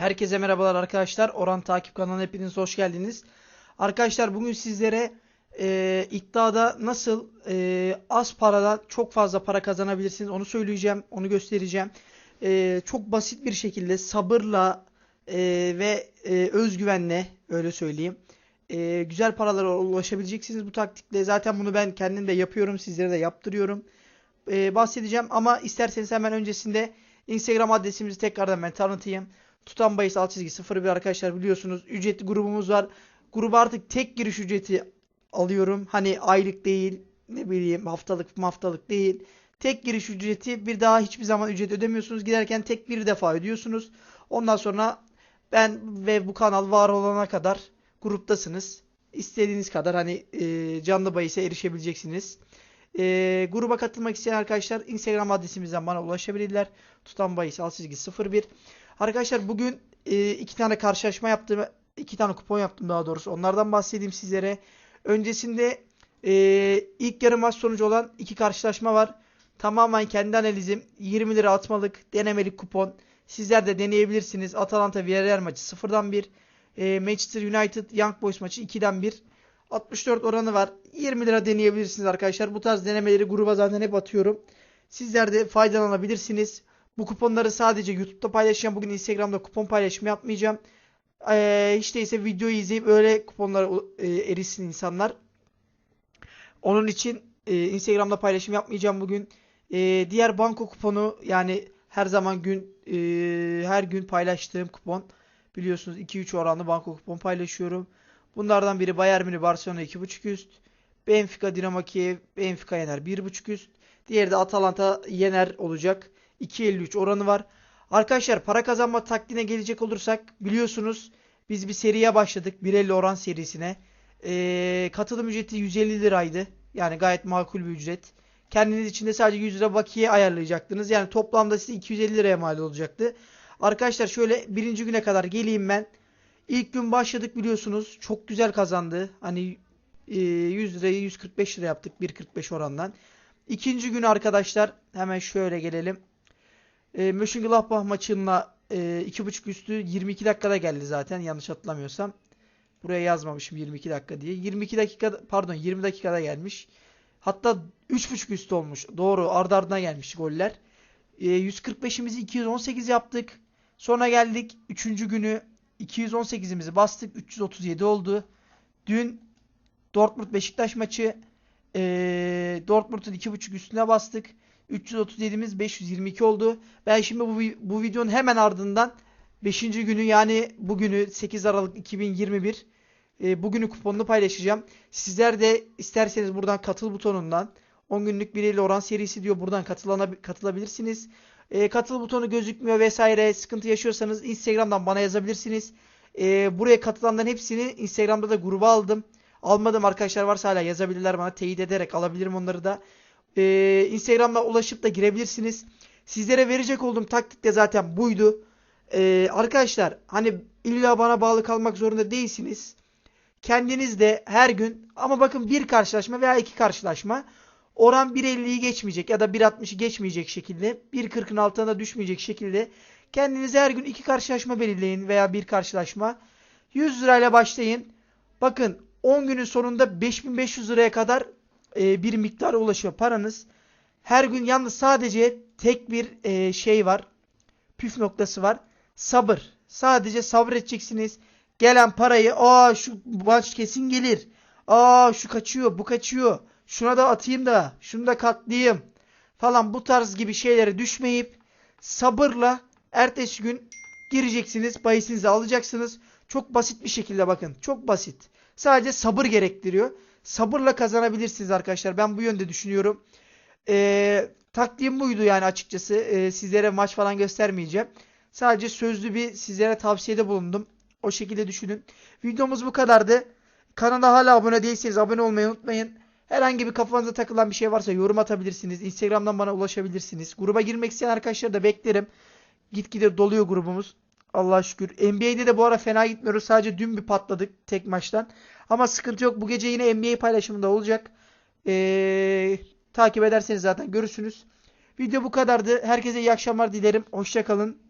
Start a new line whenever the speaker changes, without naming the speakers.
Herkese merhabalar arkadaşlar. Oran Takip kanalına hepiniz hoş geldiniz. Arkadaşlar bugün sizlere e, iddiada nasıl e, az parada çok fazla para kazanabilirsiniz onu söyleyeceğim, onu göstereceğim. E, çok basit bir şekilde sabırla e, ve e, özgüvenle öyle söyleyeyim. e, güzel paralara ulaşabileceksiniz bu taktikle. Zaten bunu ben kendim de yapıyorum, sizlere de yaptırıyorum. E, bahsedeceğim ama isterseniz hemen öncesinde Instagram adresimizi tekrardan ben tanıtayım. Tutan Bayis alt çizgi 01 arkadaşlar biliyorsunuz. Ücretli grubumuz var. Gruba artık tek giriş ücreti alıyorum. Hani aylık değil, ne bileyim haftalık haftalık değil. Tek giriş ücreti bir daha hiçbir zaman ücret ödemiyorsunuz. Giderken tek bir defa ödüyorsunuz. Ondan sonra ben ve bu kanal var olana kadar gruptasınız. İstediğiniz kadar hani e, canlı bahise erişebileceksiniz. E, gruba katılmak isteyen arkadaşlar Instagram adresimizden bana ulaşabilirler. Tutan bahis alt çizgi 01. Arkadaşlar bugün e, iki tane karşılaşma yaptım. iki tane kupon yaptım daha doğrusu. Onlardan bahsedeyim sizlere. Öncesinde e, ilk yarı maç sonucu olan iki karşılaşma var. Tamamen kendi analizim. 20 lira atmalık denemelik kupon. Sizler de deneyebilirsiniz. Atalanta Villarreal maçı 0'dan 1. E, Manchester United Young Boys maçı 2'den 1. 64 oranı var. 20 lira deneyebilirsiniz arkadaşlar. Bu tarz denemeleri gruba zaten hep atıyorum. Sizler de faydalanabilirsiniz. Bu kuponları sadece YouTube'da paylaşacağım. Bugün Instagram'da kupon paylaşımı yapmayacağım. Ee, hiç değilse videoyu izleyip öyle kuponlara e, erişsin insanlar. Onun için e, Instagram'da paylaşım yapmayacağım bugün. E, diğer banko kuponu yani her zaman gün e, her gün paylaştığım kupon. Biliyorsunuz 2-3 oranlı banko kupon paylaşıyorum. Bunlardan biri Bayern Münih Barcelona 2.5 üst. Benfica Dinamo Kiev Benfica yener 1.5 üst. Diğeri de Atalanta yener olacak. 2.53 oranı var. Arkadaşlar para kazanma taktiğine gelecek olursak biliyorsunuz biz bir seriye başladık. 1.50 oran serisine. Ee, katılım ücreti 150 liraydı. Yani gayet makul bir ücret. Kendiniz için de sadece 100 lira bakiye ayarlayacaktınız. Yani toplamda size 250 liraya mal olacaktı. Arkadaşlar şöyle birinci güne kadar geleyim ben. İlk gün başladık biliyorsunuz. Çok güzel kazandı. Hani e, 100 lirayı 145 lira yaptık 1.45 orandan. İkinci gün arkadaşlar hemen şöyle gelelim. E, Mönchengladbach maçınla e, 2.5 üstü 22 dakikada geldi zaten yanlış hatırlamıyorsam. Buraya yazmamışım 22 dakika diye. 22 dakika pardon 20 dakikada gelmiş. Hatta 3.5 üstü olmuş. Doğru ardı ardına gelmiş goller. E, 145'imizi 218 yaptık. Sonra geldik 3. günü 218'imizi bastık. 337 oldu. Dün Dortmund Beşiktaş maçı e, Dortmund'un 2.5 üstüne bastık. 337'miz 522 oldu. Ben şimdi bu, bu videonun hemen ardından 5. günü yani bugünü 8 Aralık 2021 e, bugünü kuponunu paylaşacağım. Sizler de isterseniz buradan katıl butonundan 10 günlük biriyle oran serisi diyor buradan katılabilirsiniz. E, katıl butonu gözükmüyor vesaire sıkıntı yaşıyorsanız Instagram'dan bana yazabilirsiniz. E, buraya katılanların hepsini Instagram'da da gruba aldım. Almadım arkadaşlar varsa hala yazabilirler bana teyit ederek alabilirim onları da. Ee, Instagram'dan ulaşıp da girebilirsiniz. Sizlere verecek olduğum taktik de zaten buydu. Ee, arkadaşlar hani illa bana bağlı kalmak zorunda değilsiniz. Kendiniz de her gün ama bakın bir karşılaşma veya iki karşılaşma oran 1.50'yi geçmeyecek ya da 1.60'ı geçmeyecek şekilde 1.40'ın altına düşmeyecek şekilde kendinize her gün iki karşılaşma belirleyin veya bir karşılaşma. 100 lirayla başlayın. Bakın 10 günün sonunda 5500 liraya kadar e, bir miktar ulaşıyor paranız. Her gün yalnız sadece tek bir e, şey var. Püf noktası var. Sabır. Sadece sabredeceksiniz. Gelen parayı aa şu maç kesin gelir. Aa şu kaçıyor bu kaçıyor. Şuna da atayım da şunu da katlayayım falan bu tarz gibi şeylere düşmeyip sabırla ertesi gün gireceksiniz. Bahisinizi alacaksınız. Çok basit bir şekilde bakın. Çok basit. Sadece sabır gerektiriyor. Sabırla kazanabilirsiniz arkadaşlar. Ben bu yönde düşünüyorum. Ee, taktiğim buydu yani açıkçası. Ee, sizlere maç falan göstermeyeceğim. Sadece sözlü bir sizlere tavsiyede bulundum. O şekilde düşünün. Videomuz bu kadardı. Kanala hala abone değilseniz abone olmayı unutmayın. Herhangi bir kafanıza takılan bir şey varsa yorum atabilirsiniz. Instagram'dan bana ulaşabilirsiniz. Gruba girmek isteyen arkadaşları da beklerim. Gitgide doluyor grubumuz. Allah'a şükür. NBA'de de bu ara fena gitmiyoruz. Sadece dün bir patladık tek maçtan. Ama sıkıntı yok. Bu gece yine NBA paylaşımında olacak. Ee, takip ederseniz zaten görürsünüz. Video bu kadardı. Herkese iyi akşamlar dilerim. Hoşçakalın.